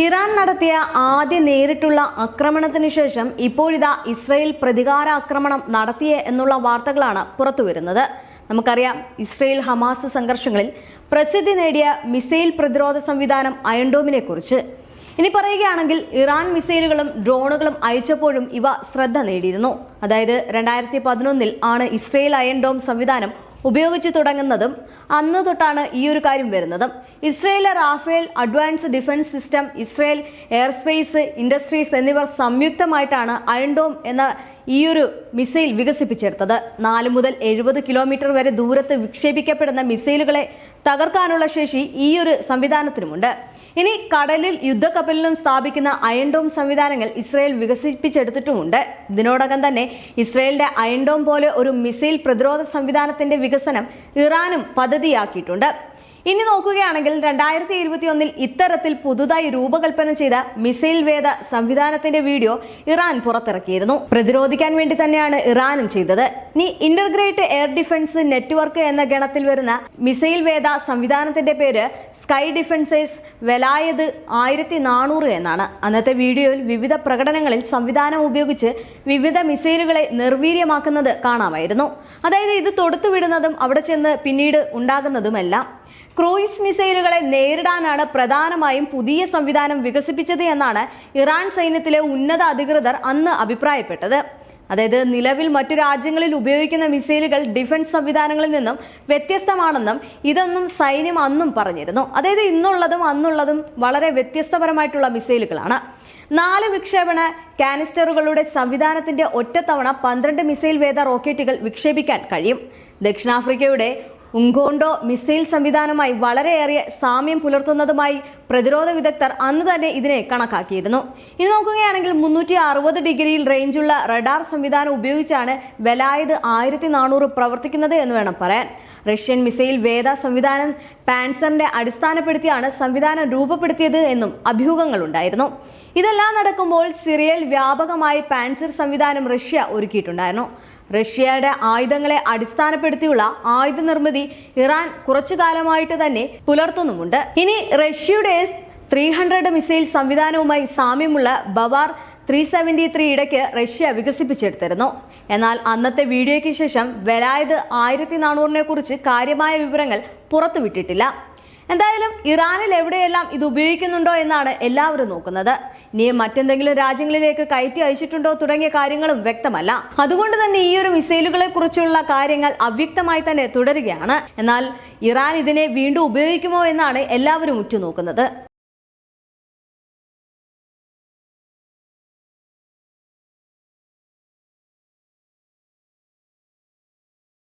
Iran നടത്തിയ ആദ്യ നേരിട്ടുള്ള ആക്രമണത്തിന് ശേഷം ഇപ്പോഴിതാ ഇസ്രയേൽ പ്രതികാരാക്രമണം നടത്തിയ എന്നുള്ള വാർത്തകളാണ് പുറത്തുവരുന്നത്. നമുക്കറിയാം ഇസ്രയേൽ ഹമാസ് സംഘർഷങ്ങളിൽ പ്രസിദ്ധി നേടിയ മിസൈൽ പ്രതിരോധ സംവിധാനം അയൺഡോമിനെ കുറിച്ച് ഇനി പറയുകയാണെങ്കിൽ ഇറാൻ മിസൈലുകളും ഡ്രോണുകളും അയച്ചപ്പോഴും ഇവ ശ്രദ്ധ നേടിയിരുന്നു. അതായത് രണ്ടായിരത്തി പതിനൊന്നിൽ ആണ് ഇസ്രയേൽ അയൺഡോം സംവിധാനം ഉപയോഗിച്ചു തുടങ്ങുന്നതും അന്ന് തൊട്ടാണ് ഈ ഒരു കാര്യം വരുന്നതും. Israel Rafael advance defence system Israel airspace industries എന്നിവർ സംയുക്തമായിട്ടാണ് അയൺഡോം എന്ന ഈ ഒരു മിസൈൽ വികസിപ്പിച്ചെടുത്തത്. നാല് മുതൽ എഴുപത് കിലോമീറ്റർ വരെ ദൂരത്ത് വിക്ഷേപിക്കപ്പെടുന്ന മിസൈലുകളെ തകർക്കാനുള്ള ശേഷി ഈ ഒരു സംവിധാനത്തിനുമുണ്ട്. ഇനി കടലിൽ യുദ്ധക്കപ്പലിലും സ്ഥാപിക്കുന്ന അയൺഡോം സംവിധാനങ്ങൾ ഇസ്രയേൽ വികസിപ്പിച്ചെടുത്തിട്ടുമുണ്ട്. ഇതിനോടകം തന്നെ ഇസ്രയേലിന്റെ അയൺഡോം പോലെ ഒരു മിസൈൽ പ്രതിരോധ സംവിധാനത്തിന്റെ വികസനം ഇറാനും പദ്ധതിയാക്കിയിട്ടുണ്ട്. ഇനി നോക്കുകയാണെങ്കിൽ രണ്ടായിരത്തി ഇരുപത്തി ഒന്നിൽ ഇത്തരത്തിൽ പുതുതായി രൂപകൽപ്പന ചെയ്ത മിസൈൽ വേദ സംവിധാനത്തിന്റെ വീഡിയോ ഇറാൻ പുറത്തിറക്കിയിരുന്നു. പ്രതിരോധിക്കാൻ വേണ്ടി തന്നെയാണ് ഇറാനും ചെയ്തത്. ഇനി ഇന്റർഗ്രേറ്റ് എയർ ഡിഫൻസ് നെറ്റ്വർക്ക് എന്ന ഗണത്തിൽ വരുന്ന മിസൈൽ വേദ സംവിധാനത്തിന്റെ പേര് സ്കൈ ഡിഫൻസേഴ്സ് വെലായത് ആയിരത്തി നാനൂറ് എന്നാണ്. അന്നത്തെ വീഡിയോയിൽ വിവിധ പ്രകടനങ്ങളിൽ സംവിധാനം ഉപയോഗിച്ച് വിവിധ മിസൈലുകളെ നിർവീര്യമാക്കുന്നത് കാണാമായിരുന്നു. അതായത് ഇത് തൊടുത്തുവിടുന്നതും അവിടെ ചെന്ന് പിന്നീട് ഉണ്ടാകുന്നതുമെല്ലാം. ക്രൂയിസ് മിസൈലുകളെ നേരിടാനാണ് പ്രധാനമായും പുതിയ സംവിധാനം വികസിപ്പിച്ചത് എന്നാണ് ഇറാൻ സൈന്യത്തിലെ ഉന്നത അധികൃതർ അന്ന് അഭിപ്രായപ്പെട്ടത്. അതായത് നിലവിൽ മറ്റു രാജ്യങ്ങളിൽ ഉപയോഗിക്കുന്ന മിസൈലുകൾ ഡിഫൻസ് സംവിധാനങ്ങളിൽ നിന്നും വ്യത്യസ്തമാണെന്നും ഇതൊന്നും സൈന്യം അന്നും പറഞ്ഞിരുന്നു. അതായത് ഇന്നുള്ളതും അന്നുള്ളതും വളരെ വ്യത്യസ്തപരമായിട്ടുള്ള മിസൈലുകളാണ്. നാല് വിക്ഷേപണ കാനിസ്റ്ററുകളുടെ സംവിധാനത്തിന്റെ ഒറ്റത്തവണ പന്ത്രണ്ട് മിസൈൽ വേദ റോക്കറ്റുകൾ വിക്ഷേപിക്കാൻ കഴിയും. ദക്ഷിണാഫ്രിക്കയുടെ ഉങ്കോണ്ടോ മിസൈൽ സംവിധാനമായി വളരെയേറെ സാമ്യം പുലർത്തുന്നതുമായി പ്രതിരോധ വിദഗ്ധർ അന്ന് തന്നെ ഇതിനെ കണക്കാക്കിയിരുന്നു. ഇനി നോക്കുകയാണെങ്കിൽ മുന്നൂറ്റി അറുപത് ഡിഗ്രിയിൽ റേഞ്ചുള്ള റഡാർ സംവിധാനം ഉപയോഗിച്ചാണ് വെലായത് ആയിരത്തി നാനൂറ് പ്രവർത്തിക്കുന്നത് എന്ന് വേണം പറയാൻ. റഷ്യൻ മിസൈൽ വേദ സംവിധാനം പാൻസറിന്റെ അടിസ്ഥാനപ്പെടുത്തിയാണ് സംവിധാനം രൂപപ്പെടുത്തിയത് എന്നും അഭ്യൂഹങ്ങളുണ്ടായിരുന്നു ഇതെല്ലാം നടക്കുമ്പോൾ സിറിയയിൽ വ്യാപകമായി പാൻസർ സംവിധാനം റഷ്യ ഒരുക്കിയിട്ടുണ്ടായിരുന്നു. റഷ്യയുടെ ആയുധങ്ങളെ അടിസ്ഥാനപ്പെടുത്തിയുള്ള ആയുധ നിർമ്മിതി ഇറാൻ കുറച്ചു കാലമായിട്ട് തന്നെ പുലർത്തുന്നുമുണ്ട്. ഇനി റഷ്യയുടെ ത്രീ ഹൺഡ്രഡ് മിസൈൽ സംവിധാനവുമായി സാമ്യമുള്ള ബവാർ ത്രീ സെവന്റി ത്രീ ഇടയ്ക്ക് റഷ്യ വികസിപ്പിച്ചെടുത്തിരുന്നു. എന്നാൽ അന്നത്തെ വീഡിയോയ്ക്ക് ശേഷം വെലായത് ആയിരത്തി നാനൂറിനെ കുറിച്ച് കാര്യമായ വിവരങ്ങൾ പുറത്തുവിട്ടിട്ടില്ല. എന്തായാലും ഇറാനിൽ എവിടെയെല്ലാം ഇത് ഉപയോഗിക്കുന്നുണ്ടോ എന്നാണ് എല്ലാവരും നോക്കുന്നത്. ഇനി മറ്റെന്തെങ്കിലും രാജ്യങ്ങളിലേക്ക് കയറ്റി അയച്ചിട്ടുണ്ടോ തുടങ്ങിയ കാര്യങ്ങളും വ്യക്തമല്ല. അതുകൊണ്ട് തന്നെ ഈ ഒരു മിസൈലുകളെ കുറിച്ചുള്ള കാര്യങ്ങൾ അവ്യക്തമായി തന്നെ തുടരുകയാണ്. എന്നാൽ ഇറാൻ ഇതിനെ വീണ്ടും ഉപയോഗിക്കുമോ എന്നാണ് എല്ലാവരും ഉറ്റുനോക്കുന്നത്.